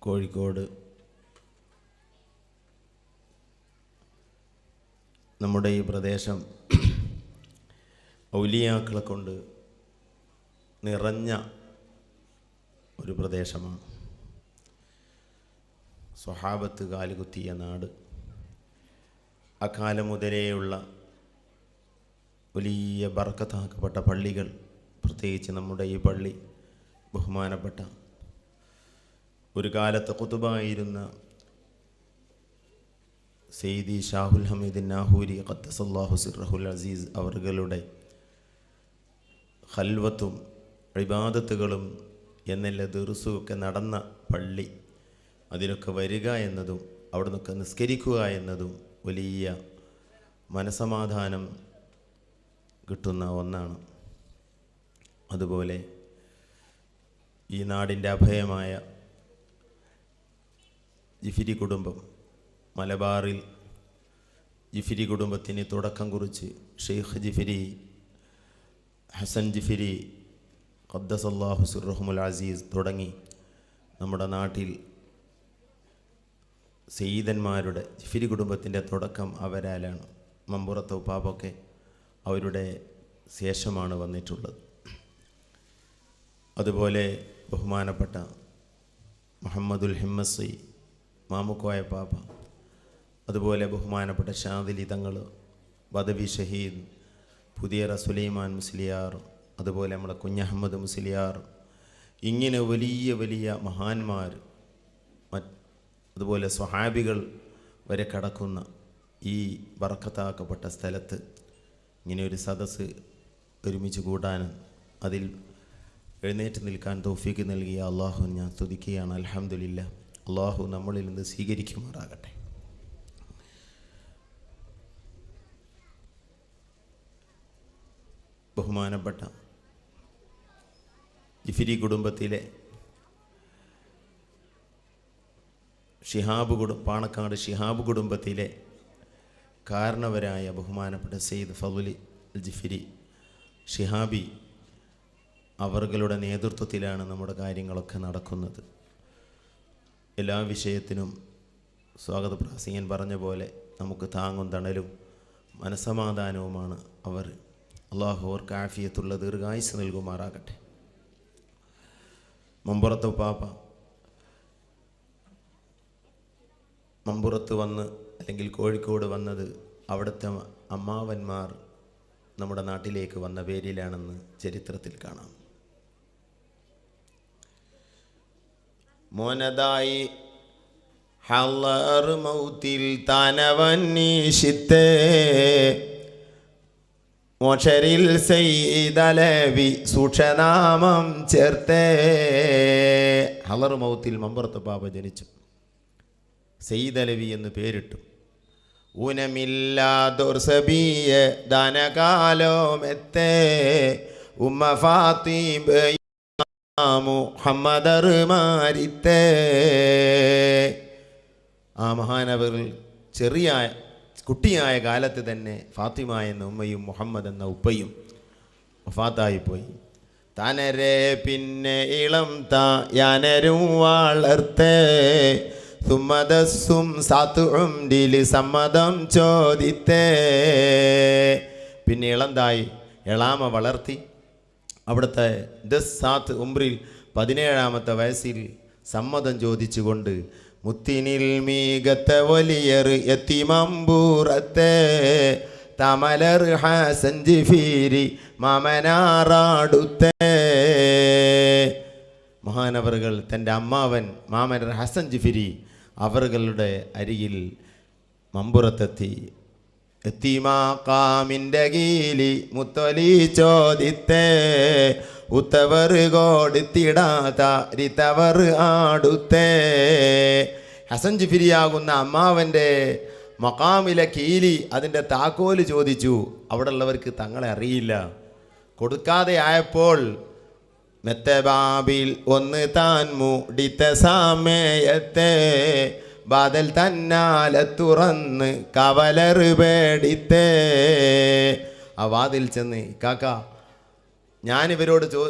കോഴിക്കോട്. നമ്മുടെ ഈ പ്രദേശം ഔലിയാക്കളെ കൊണ്ട് നിറഞ്ഞ ഒരു പ്രദേശമാണ്. സ്വഹാബത്ത് കാലുകുത്തിയ നാട്. അക്കാലം മുതലേയുള്ള വലിയ ബർക്കത്താക്കപ്പെട്ട പള്ളികൾ പ്രത്യേകിച്ച് നമ്മുടെ ഈ പള്ളി ബഹുമാനപ്പെട്ട ഒരു കാലത്ത് കുത്തുബായിരുന്ന സെയ്ദി ഷാഹുൽ ഹമീദ് നാഹൂരി ഖത്തസല്ലാഹു സിറഹുൽ അസീസ് അവറുകളുടെ ഹൽവത്തും ഇബാദത്തുകളും എന്നല്ല ദീർസുമൊക്കെ നടന്ന പള്ളി അതിനൊക്കെ വരിക എന്നതും അവിടെ നിന്നൊക്കെ നിസ്കരിക്കുക എന്നതും വലിയ മനസമാധാനം കിട്ടുന്ന ഒന്നാണ്. അതുപോലെ ഈ നാടിന്റെ അഭയമായ ജിഫിരി കുടുംബം മലബാറിൽ ജിഫിരി കുടുംബത്തിന് തുടക്കം കുറിച്ച് ഷെയ്ഖ് ജിഫിരി ഹസൻ ജിഫിരി ഖദ്ദസല്ലാഹു സുറഹ്മുൽ അസീസ് തുടങ്ങി നമ്മുടെ നാട്ടിൽ സെയ്തന്മാരുടെ ജിഫിരി കുടുംബത്തിന്റെ തുടക്കം അവരാലാണ്. മമ്പുറത്ത് ഉപ്പാപ്പൊക്കെ അവരുടെ ശേഷമാണ് വന്നിട്ടുള്ളത്. അതുപോലെ ബഹുമാനപ്പെട്ട മുഹമ്മദുൽ ഹിമ്മസി മാമുക്കോയ പാപ്പ. അതുപോലെ ബഹുമാനപ്പെട്ട ഷാദിലി തങ്ങൾ ബദവി ഷഹീദ് പുതിയറ സുലൈമാൻ മുസ്ലിയാർ അതുപോലെ നമ്മളെ കുഞ്ഞഹമ്മദ് മുസ്ലിയാർ ഇങ്ങനെ വലിയ വലിയ മഹാന്മാർ അതുപോലെ സ്വഹാബികൾ വരെ കടക്കുന്ന ഈ വറക്കത്താക്കപ്പെട്ട സ്ഥലത്ത് ഇങ്ങനെ ഒരു സദസ്സ് ഒരുമിച്ച് കൂടാനും അതിൽ എഴുന്നേറ്റ് നിൽക്കാൻ തോഫീക്ക് നൽകിയ അള്ളാഹു ഞാൻ സ്തുതിക്കുകയാണ്. അലഹമില്ല അള്ളാഹു നമ്മളിൽ നിന്ന് സ്വീകരിക്കുമാറാകട്ടെ. ബഹുമാനപ്പെട്ട ജിഫിരി കുടുംബത്തിലെ ഷിഹാബ് കുടു പാണക്കാട് ഷിഹാബ് കുടുംബത്തിലെ കാരണവരായ ബഹുമാനപ്പെട്ട സെയ്ദ് ഫൗലി ജിഫിരി ഷിഹാബി അവർകളുടെ നേതൃത്വത്തിലാണ് നമ്മുടെ കാര്യങ്ങളൊക്കെ നടക്കുന്നത്. എല്ലാ വിഷയത്തിനും സ്വാഗത പ്രാസംഗൻ പറഞ്ഞ പോലെ നമുക്ക് താങ്ങും തണലും മനസമാധാനവുമാണ് അവർ. അള്ളാഹു അവർക്ക് ആഫിയത്തുള്ള ദീർഘായുസ് നൽകുമാറാകട്ടെ. മമ്പുറത്ത് പാപ്പ മമ്പുറത്ത് വന്ന് അല്ലെങ്കിൽ കോഴിക്കോട് വന്നത് അവിടുത്തെ അമ്മാവന്മാർ നമ്മുടെ നാട്ടിലേക്ക് വന്ന പേരിലാണെന്ന് ചരിത്രത്തിൽ കാണാം. മോനതായി ഹളർ മൗത്തിൽ തനവന്നീഷിത്തേ മോഷരിൽ സെയ്തലവി സൂക്ഷനാമം ചേർത്തേ. ഹളർ മൗത്തിൽ മമ്പറത്ത് പാപ ജനിച്ചു. സെയ്തലവി എന്ന് പേരിട്ടു. ഊനമില്ലാതൊർസബിയ ധനകാലോമെത്തേ ഉമ്മ ഫാത്തിബ മുഹമ്മദർമാരിത്തേ ആ മഹാനവർ ചെറിയ കുട്ടിയായ കാലത്ത് തന്നെ ഫാത്തിമ എന്ന ഉമ്മയും മുഹമ്മദ് എന്ന ഉപ്പയും വഫാത്തായിപ്പോയി തനരെ പിന്നെ ഇളം താനരും വളർത്തേ. സുമദസ്സും ഡിലി സമ്മതം ചോദിത്തേ. പിന്നെ ഇളന്തായി എളാമ വളർത്തി. അവിടുത്തെ ദസ് സാത്ത് ഉംറിൽ പതിനേഴാമത്തെ വയസ്സിൽ സമ്മതം ചോദിച്ചുകൊണ്ട് മുത്തിനിൽ മീകത്തെ വലിയർ എത്തിമമ്പൂറത്തെ തമലർ ഹാസൻ മാമനാറാടുത്തെ. മഹാനവറുകൾ തന്റെ അമ്മാവൻ മാമൻ ഹസൻ ജിഫിരി അവറുകളുടെ അരികിൽ മമ്പുറത്തെത്തി. എത്തിമാക്കാമിന്റെ കീലി മുത്തൊലി ചോദിത്തേ ഉത്തവർ കൊടുത്തിടാത്ത രിത്തവർ ആടുത്തേ. ഹസൻ ജിഫിരിയാകുന്ന അമ്മാവന്റെ മക്കാമിലെ കീലി അതിന്റെ താക്കോൽ ചോദിച്ചു. അവിടെ ഉള്ളവർക്ക് തങ്ങളെ അറിയില്ല. കൊടുക്കാതെ ആയപ്പോൾ മെത്തബാബിൽ ഒന്ന് താൻ മൂടിത്ത സമയത്തെ. ബദൽ തന്നാല തുറന്ന് കവലറ് പേടിത്തേ. ആ വാതിൽ ചെന്ന് കാക്ക ഞാനിവരോട് ചോ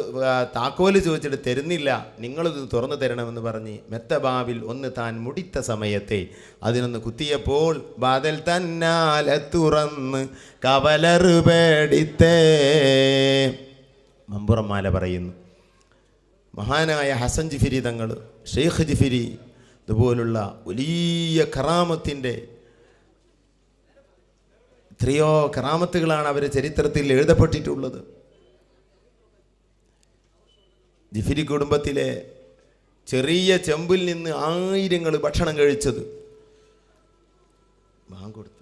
താക്കോൽ ചോദിച്ചിട്ട് തരുന്നില്ല. നിങ്ങളിത് തുറന്നു തരണമെന്ന് പറഞ്ഞ് മെത്തബാവിൽ ഒന്ന് താൻ മുടിത്ത സമയത്തെ അതിനൊന്ന് കുത്തിയപ്പോൾ ബാദൽ തന്നാലെ തുറന്ന് കവലറ് പേടിത്തേ. മമ്പുറമാല പറയുന്നു. മഹാനായ ഹസൻ ജിഫിരി തങ്ങൾ ഷെയ്ഖ് ജിഫിരി ഇതുപോലുള്ള വലിയ കറാമത്തിന്റെ എത്രയോ കറാമത്തുകളാണ് അവർ ചരിത്രത്തിൽ എഴുതപ്പെട്ടിട്ടുള്ളത്. ജിഫിരി കുടുംബത്തിലെ ചെറിയ ചെമ്പിൽ നിന്ന് ആയിരങ്ങൾ ഭക്ഷണം കഴിച്ചത്. ബാങ്ക് കൊടുത്ത്.